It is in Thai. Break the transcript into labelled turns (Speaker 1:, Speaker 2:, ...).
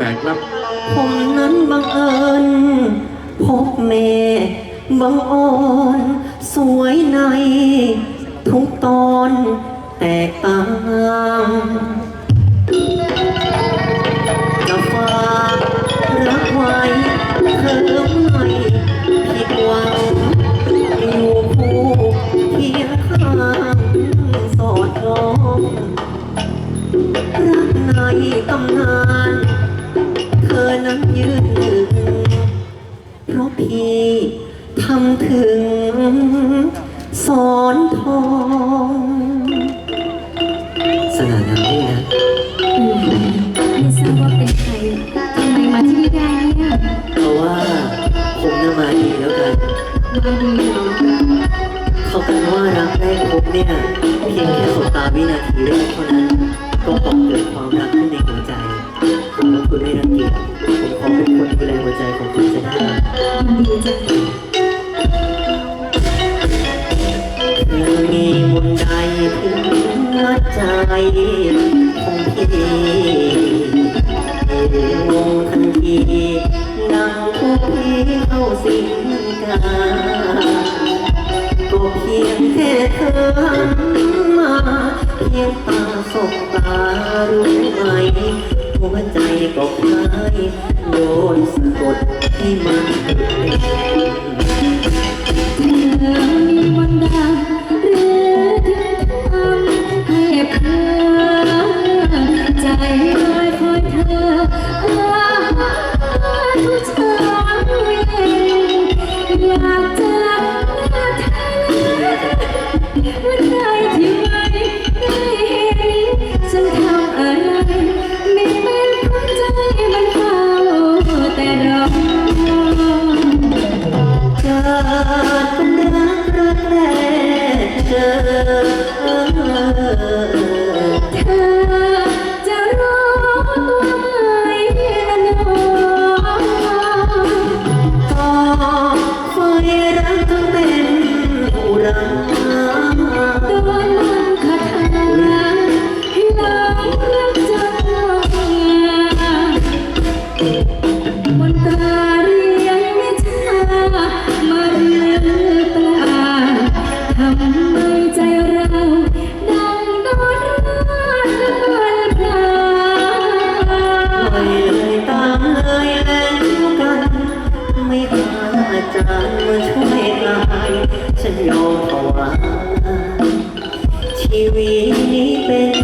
Speaker 1: แปลกครับ
Speaker 2: ผมนั้นบังเอิญพบแม่บังอ่อนสวยใน ทุกตอนแตกต่างจะฝากรักไว้เธอไม่ผิดหวังอยู่คู่เคียงข้างสอดคล้องรักในตำนานำถึงสอนทองสง่างามด้วยนะ
Speaker 3: ไม่ทราบว่าเป็นใครทำไมมาที่นี่ได้เนี่ย
Speaker 2: เพราะว่าผมน่ะมาดีแล้วกัน
Speaker 3: มาดีเหรอ
Speaker 2: เขากันว่ารักแรกพบเนี่ยเพียงแค่สบตาวินาทีแรกเท่านั้นก็ปลุกเกิดความรักขึ้นในหัวใจหากว่าคุณไม่รังเกียจผมขอเป็นคนดูแลหัวใจของคุณจะได้ไหม
Speaker 3: ยินดีจัง
Speaker 2: ใจของพี่งงทันทีดังผู้พี่เข้าสิงกาก็เพียงแค่เธอมาเพียงตาสบตารู้ไหมหัวใจก็คล้ายโดนสะกดให้มัน
Speaker 3: อวันใดามนตราเรียนวิชามาเรียนตราทำให้ใจเราดังโดนราดน้ำมันพลา
Speaker 2: ปล่อยเลยตามเลยแล้วกัน ไม่พาอาจารย์มาช่วยลายฉันยอมถวาชีวิตนี้เป็น